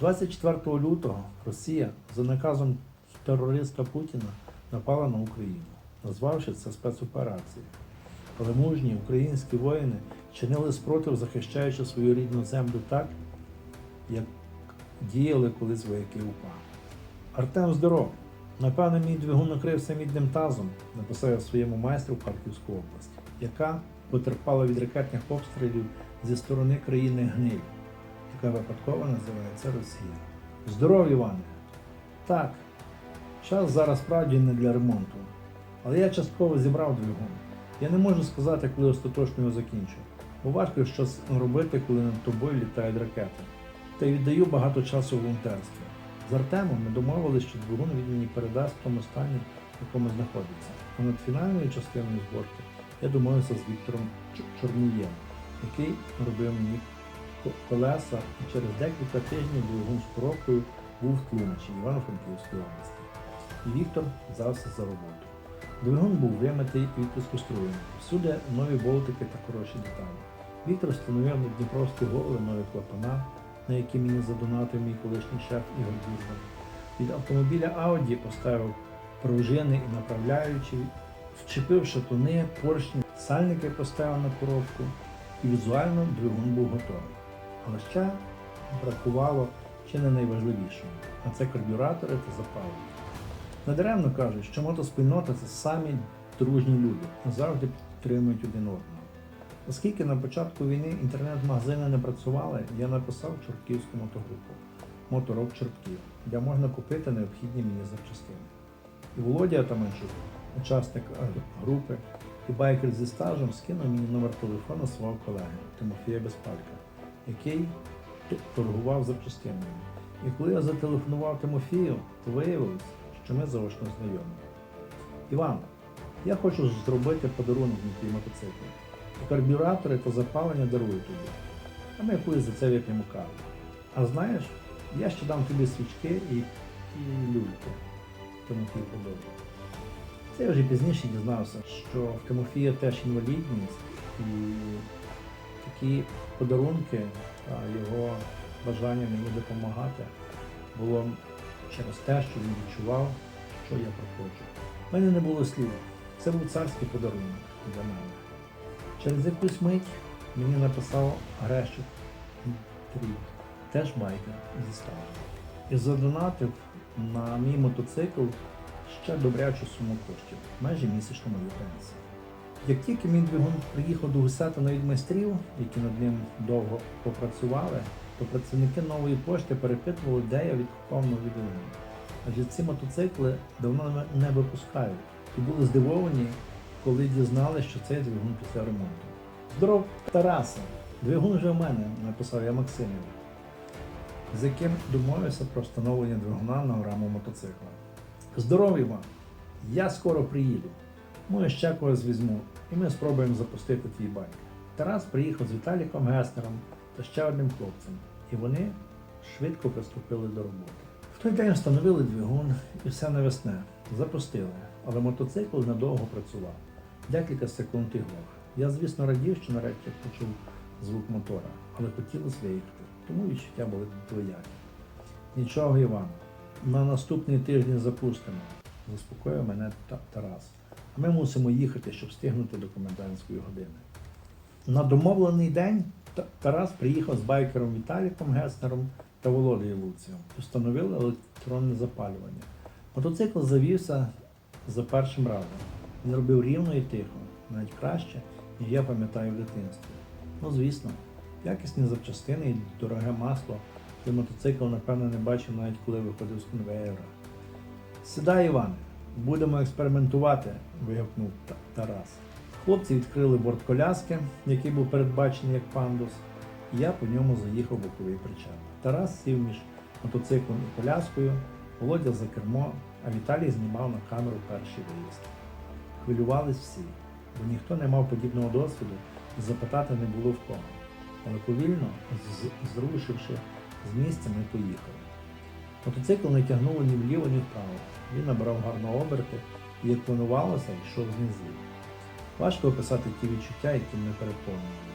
24 лютого Росія за наказом терориста Путіна напала на Україну, назвавши це спецоперацією. Але мужні українські воїни чинили спротив, захищаючи свою рідну землю так, як діяли колись вояки УПА. Артем здоров. Напевне, мій двигун накрився мідним тазом, написав я своєму майстру в Харківську область, яка потерпала від ракетних обстрілів зі сторони країни Гниль, яка випадково називається Росія. Здоров, Іване! Так, час зараз справді не для ремонту. Але я частково зібрав двигун. Я не можу сказати, коли остаточно його закінчу. Бо важко щось робити, коли над тобою літають ракети. Та й віддаю багато часу волонтерству. З Артемом ми домовилися, що двигун він мені передасть в тому стані, в якому знаходиться. А над фінальною частиною зборки я домовився з Віктором Чорнієм, який робив мені колеса, і через декілька тижнів двигун з коробкою був в Івано-Франківської області. І Віктор взявся за роботу. Двигун був вимитий і підконструєний. Всюди нові болтики та хороші деталі. Віктор встановив на Дніпровські голови нові клапана, на які мені задонатив мій колишній шеф Ігор Бурбан. Від автомобіля Audi поставив пружини і направляючі, вчепив шатуни, поршні, сальники поставив на коробку, і візуально двигун був готовий. Ще бракувало чи не найважливішого, а це карбюратори та запалення. Надаремно кажуть, що мотоспільнота це самі дружні люди, завжди підтримують один одного. Оскільки на початку війни інтернет-магазини не працювали, я написав Чортківську мотогрупу Моторок Чортків, де можна купити необхідні мені запчастини. І Володя Атаманчук, учасник групи і байкер зі стажем, скинув мені номер телефону свого колеги Тимофія Безпалька, який торгував запчастинами. І коли я зателефонував Тимофію, то виявилось, що ми заочно знайомі. Іван, я хочу зробити подарунок на твій мотоцикл. Карбюратори та запалення дарую тобі. А ми колись за це вип'ємо каву. А знаєш, я ще дам тобі свічки і, і люльки. Тимофій продовжив. Це я вже пізніше дізнався, що в Тимофія теж інвалідність і такі подарунки його бажання мені допомагати було через те, що він відчував, що я проходжу. У мене не було слів. Це був царський подарунок для мене. Через якусь мить мені написав Грещик Трій, теж байкер зі стажем. І задонатив на мій мотоцикл ще добрячу суму коштів, майже місячну мою. Як тільки мій двигун приїхав до Гусята від майстрів, які над ним довго попрацювали, то працівники нової пошти перепитували, де я відкупав нові. Адже ці мотоцикли давно не- випускають і були здивовані, коли дізналися, що цей двигун після ремонту. Здоров, Тарасе! Двигун вже в мене, написав я Максимові, з яким домовився про встановлення двигуна на раму мотоцикла. Здоров, Іван! Я скоро приїду. Може, ще когось візьму, і ми спробуємо запустити твій байк. Тарас приїхав з Віталіком Гестером та ще одним хлопцем, і вони швидко приступили до роботи. В той день встановили двигун і все навесне. Запустили, але мотоцикл недовго працював. Декілька секунд і глох. Я, звісно, радів, що нарешті почув звук мотора, але хотілося виїхати, тому відчуття були двоякі. Нічого, Іван, на наступний тиждень запустимо, заспокоїв мене Тарас. Ми мусимо їхати, щоб встигнути до комендантської години. На домовлений день Тарас приїхав з байкером Віталіком Геснером та Володією Луцієм. Встановили електронне запалювання. Мотоцикл завівся за першим разом. Він робив рівно і тихо, навіть краще, ніж я пам'ятаю в дитинстві. Ну, звісно, якісні запчастини і дороге масло. Той мотоцикл, напевно, не бачив навіть коли виходив з конвеєра. Сідай, Іване, будемо експериментувати, вигукнув Тарас. Хлопці відкрили борт коляски, який був передбачений як пандус, і я по ньому заїхав боковий причеп. Тарас сів між мотоциклом і коляскою, Володя за кермо, а Віталій знімав на камеру перший виїзд. Хвилювались всі, бо ніхто не мав подібного досвіду запитати не було в кого. Але повільно, зрушивши з місця, ми поїхали. Мотоцикл не тягнуло ні вліво, ні вправо. Він набрав гарно оберти і, як планувалося, йшов знизу. Важко описати ті відчуття, які мене переповнювали.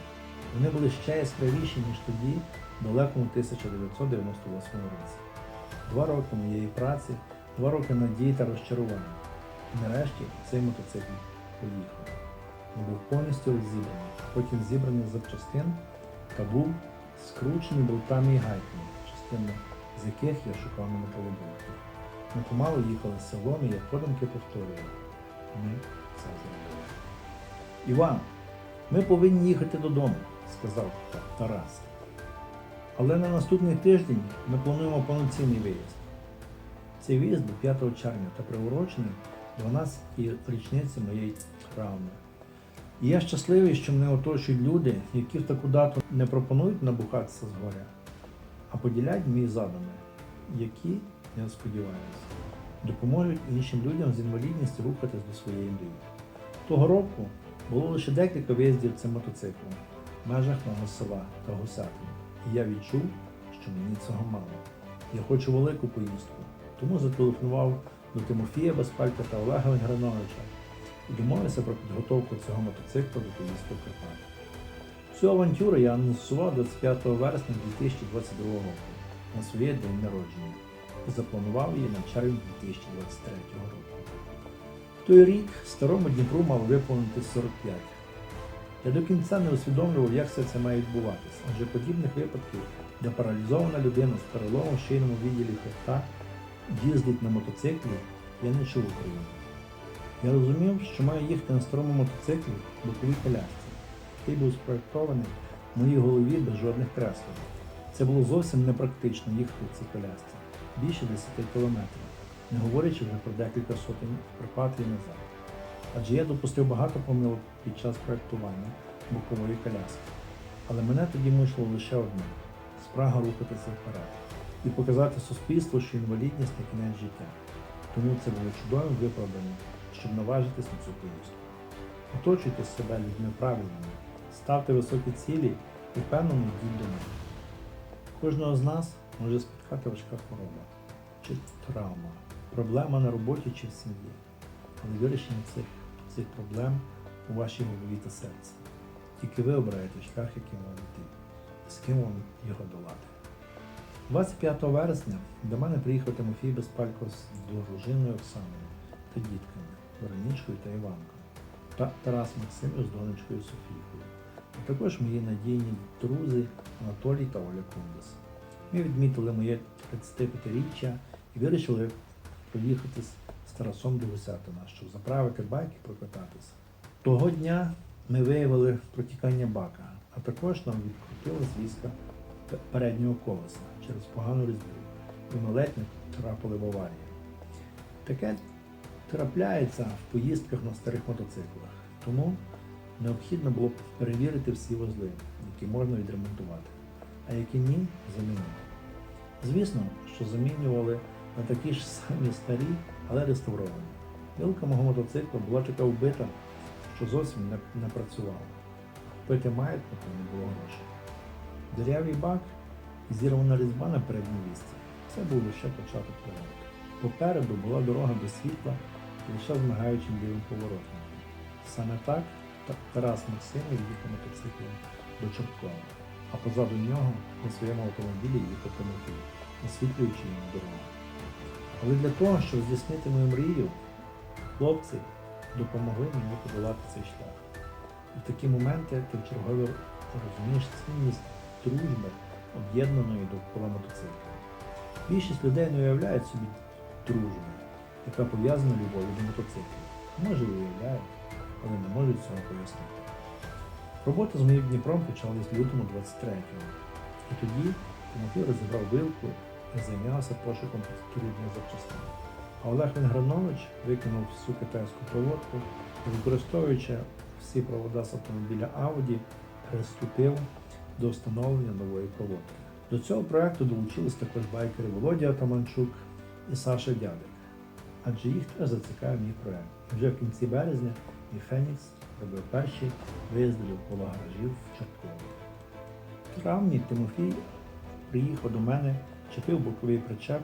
Вони були ще яскравіші, ніж тоді, в далекому 1998 році. Два роки моєї праці, два роки надії та розчарування. І нарешті цей мотоцикл поїхав. Він був повністю розібраний, потім зібраний з запчастин та був скручений болтами і гайками, частину з яких я шукав на металобрухті. Ми помалу їхали селом і я подумки повторював. Ми це зробили. Іван, ми повинні їхати додому, сказав Тарас. Але на наступний тиждень ми плануємо повноцінний виїзд. Цей виїзд був 5 червня та приурочений 12-й річниці моєї травми. І я щасливий, що мене оточують люди, які в таку дату не пропонують набухатися з горя, а поділяють мої задуми, які, я сподіваюся, допоможуть іншим людям з інвалідністю рухатись до своєї мрії. Того року було лише декілька виїздів цим мотоциклом в межах мого села та Гусятин. І я відчув, що мені цього мало. Я хочу велику поїздку, тому зателефонував до Тимофія Безпалька та Олега Венграновича і домовився про підготовку цього мотоцикла до поїздки в Карпати. Цю авантюру я анонсував 25 вересня 2022 року на своє день народження і запланував її на червень 2023 року. В той рік старому Дніпру мало виповнити 45. Я до кінця не усвідомлював, як все це має відбуватися, адже подібних випадків, де паралізована людина з переломом в шийному відділі хребта їздить на мотоциклі, я не чув в Україні. Я розумів, що маю їхати на старому мотоциклі боковій колясці, який був спроєктований в моїй голові без жодних креслень. Це було зовсім непрактично їхати в цій колясці більше 10 кілометрів, не говорячи вже про декілька сотень Карпат і назад. Адже я допустив багато помилок під час проєктування бокової коляски. Але мене тоді мучило лише одне спрага рухатися вперед і показати суспільству, що інвалідність не кінець життя. Тому це було чудовим виправданням, щоб наважитись на цю поїздку. Оточуйте себе людьми правильними, ставте високі цілі і впевнено йдіть до них. Кожного з нас може спіткати важка хвороба чи травма, проблема на роботі чи в сім'ї. Але вирішення цих, цих проблем у вашій голові та серці. Тільки ви обираєте шлях, яким вам йти, і з ким вам його долати. 25 вересня до мене приїхав Тимофій Безпалько з дружиною Оксаною та дітками Веронічкою та Іванкою, та Тарас Максимов з донечкою Софійкою, а також мої надійні друзі Анатолій та Оля Кундас. Ми відмітили моє 35-річчя і вирішили поїхати з Тарасом до Гусятина, щоб заправити байк і прокататися. Того дня ми виявили протікання бака, а також нам відкрутили зв'язка переднього колеса через погану різьбу. І ми ледь не трапили в аварію. Таке трапляється в поїздках на старих мотоциклах, тому необхідно було перевірити всі вузли, які можна відремонтувати, а які ні, замінити. Звісно, що замінювали на такі ж самі старі, але реставровані. Вилка мого мотоцикла була така вбита, що зовсім не, не працювала. Купити маятнику не було грошей. Деревий бак і зірвана різьба на передній вісці. Це був лише початок ремонту. Попереду була дорога без світла лише з мигаючим білим поворотом. Саме так Та- Тарас Максимов їхав мотоциклом до Чорткова, а позаду нього на своєму автомобілі їхав Тимофій, освітлюючи йому дорогу. Але для того, щоб здійснити мою мрію, хлопці допомогли мені подолати цей шлях. І в такі моменти ти вчергове розумієш цінність дружби, об'єднаної довкола мотоцикла. Більшість людей не уявляють собі дружби, яка пов'язана любов'ю до мотоциклів. Може, уявляють, але не можуть цього пояснити. Робота з моїм Дніпром почалась в лютому 23-го. І тоді Тимофій розібрав вилку і зайнявся пошуком підкірних запчастин. А Олег Венгранович викинув всю китайську проводку і, використовуючи всі провода з автомобіля Audi, приступив до встановлення нової проводки. До цього проекту долучились також байкери Володя Атаманчук і Саша Дядик, адже їх теж зацікавив мій проект. І вже в кінці березня мій Фенікс робив перші виїзди довкола гаражів в Чорткові. В травні Тимофій приїхав до мене, чепив боковий причеп,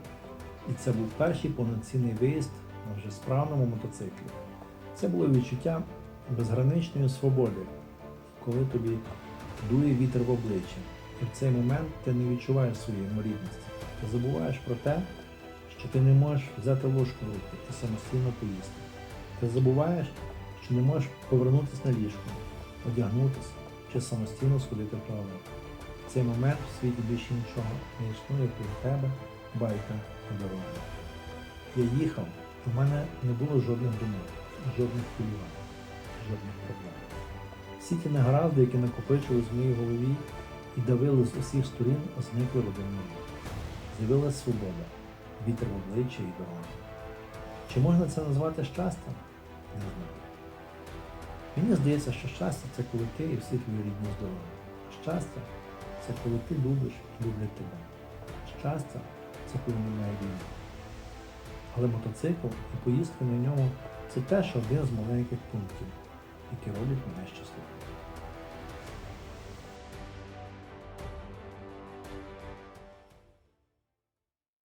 і це був перший повноцінний виїзд на вже справному мотоциклі. Це було відчуття безграничної свободи, коли тобі дує вітер в обличчя, І в цей момент ти не відчуваєш своєї інвалідності. Ти забуваєш про те, що ти не можеш взяти ложку руки і самостійно поїсти. Ти забуваєш, що не можеш повернутися на ліжко, одягнутися чи самостійно сходити в туалет. В цей момент в світі більше нічого не існує крім тебе, байка і дороги. Я їхав, і в мене не було жодних думок, жодних хвилювань, жодних проблем. Всі ті негаразди, які накопичились в моїй голові і давили з усіх сторін, зникли в один момент. З'явилася свобода, вітер в обличчя і дорога. Чи можна це назвати щастям? Не знаю. Мені здається, що щастя це коли ти і всі твої рідні здорові. Щастя це коли ти любиш і люблять тебе. Щастя це коли немає війни. Але мотоцикл і поїздка на ньому це теж один з маленьких пунктів, які роблять мене щасливим.